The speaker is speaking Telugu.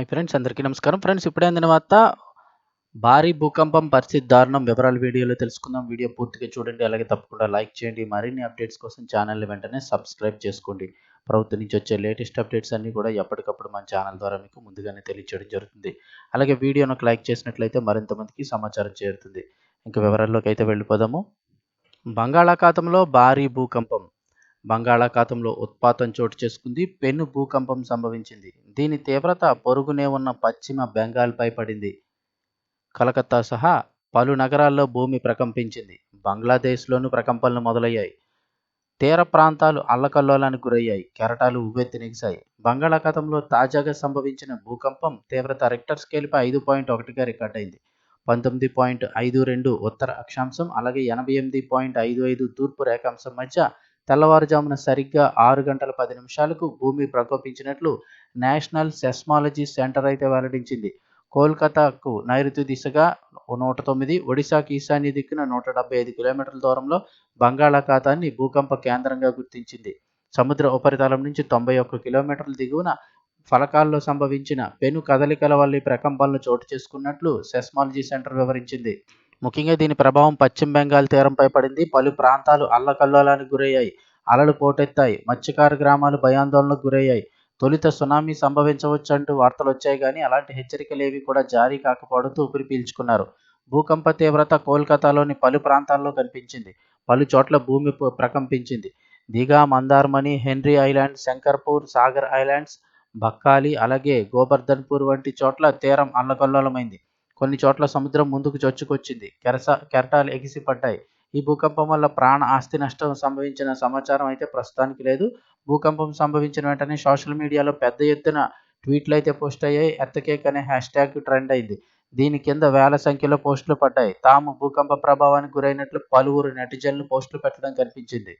హాయ్ ఫ్రెండ్స్ అందరికీ నమస్కారం. ఫ్రెండ్స్ ఇప్పుడే అందిన వార్త భారీ భూకంపం పరిస్థితి దారుణం వివరాలు వీడియోలో తెలుసుకుందాం. వీడియో పూర్తిగా చూడండి అలాగే తప్పకుండా లైక్ చేయండి. మరిన్ని అప్డేట్స్ కోసం ఛానల్ని వెంటనే సబ్స్క్రైబ్ చేసుకోండి. ప్రభుత్వం నుంచి వచ్చే లేటెస్ట్ అప్డేట్స్ అన్నీ కూడా ఎప్పటికప్పుడు మన ఛానల్ ద్వారా మీకు ముందుగానే తెలియచేయడం జరుగుతుంది. అలాగే వీడియోను ఒక లైక్ చేసినట్లయితే మరింత మందికి సమాచారం చేరుతుంది. ఇంకా వివరాల్లోకి అయితే వెళ్ళిపోదాము. బంగాళాఖాతంలో భారీ భూకంపం. బంగాళాఖాతంలో ఉత్పాతం చోటు చేసుకుంది. పెను భూకంపం సంభవించింది. దీని తీవ్రత పొరుగునే ఉన్న పశ్చిమ బెంగాల్పై పడింది. కలకత్తా సహా పలు నగరాల్లో భూమి ప్రకంపించింది. బంగ్లాదేశ్లోనూ ప్రకంపనలు మొదలయ్యాయి. తీర ప్రాంతాలు అల్లకల్లోలానికి గురయ్యాయి. కెరటాలు ఉవ్వెత్తినెగిశాయి బంగాళాఖాతంలో తాజాగా సంభవించిన భూకంపం తీవ్రత రెక్టర్ స్కేల్పై ఐదు పాయింట్ ఒకటిగా రికార్డ్ అయింది. పంతొమ్మిది పాయింట్ ఐదు రెండు ఉత్తర అక్షాంశం అలాగే ఎనభై ఎనిమిది పాయింట్ ఐదు ఐదు తూర్పు రేఖాంశం మధ్య తెల్లవారుజామున సరిగ్గా ఆరు గంటల పది నిమిషాలకు భూమి ప్రకోపించినట్లు నేషనల్ సెస్మాలజీ సెంటర్ అయితే వెల్లడించింది. కోల్కతాకు నైరుతి దిశగా నూట తొమ్మిది ఒడిశాకి ఈశాన్య దిక్కున నూట డెబ్బై ఐదు కిలోమీటర్ల దూరంలో బంగాళాఖాతాన్ని భూకంప కేంద్రంగా గుర్తించింది. సముద్ర ఉపరితలం నుంచి తొంభై ఒక్క కిలోమీటర్ల దిగువన ఫలకాల్లో సంభవించిన పెను కదలికల వల్ల ప్రకంపనలు చోటు చేసుకున్నట్లు సెస్మాలజీ సెంటర్ వివరించింది. ముఖ్యంగా దీని ప్రభావం పశ్చిమ బెంగాల్ తీరంపై పడింది. పలు ప్రాంతాలు అల్లకల్లోలానికి గురయ్యాయి. అలలు పోటెత్తాయి. మత్స్యకార గ్రామాలు భయాందోళనకు గురయ్యాయి. తొలుత సునామీ సంభవించవచ్చు అంటూ వార్తలు వచ్చాయి కానీ అలాంటి హెచ్చరికలేవి కూడా జారీ కాకపోవడంతో ఊపిరి పీల్చుకున్నారు. భూకంప తీవ్రత కోల్కతాలోని పలు ప్రాంతాల్లో కనిపించింది. పలు చోట్ల భూమి ప్రకంపించింది. Digha Mandarmani Henry island Shankarpur Sagar islands Bakkhali అలాగే గోబర్ధన్పూర్ వంటి చోట్ల తీరం అల్లకల్లోలమైంది. కొన్ని చోట్ల సముద్రం ముందుకు చొచ్చుకొచ్చింది. కెరస కెరటాలు ఎగిసిపడ్డాయి. ఈ భూకంపం వల్ల ప్రాణ ఆస్తి నష్టం సంభవించిన సమాచారం అయితే ప్రస్తుతానికి లేదు. భూకంపం సంభవించిన వెంటనే సోషల్ మీడియాలో పెద్ద ఎత్తున ట్వీట్లు అయితే పోస్ట్ అయ్యాయి. ఎత్తకేక్ అనే హ్యాష్ ట్యాగ్ ట్రెండ్ అయింది. దీని కింద వేల సంఖ్యలో పోస్టులు పడ్డాయి. తాము భూకంప ప్రభావానికి గురైనట్లు పలువురు నెటిజన్లు పోస్టులు పెట్టడం కనిపించింది.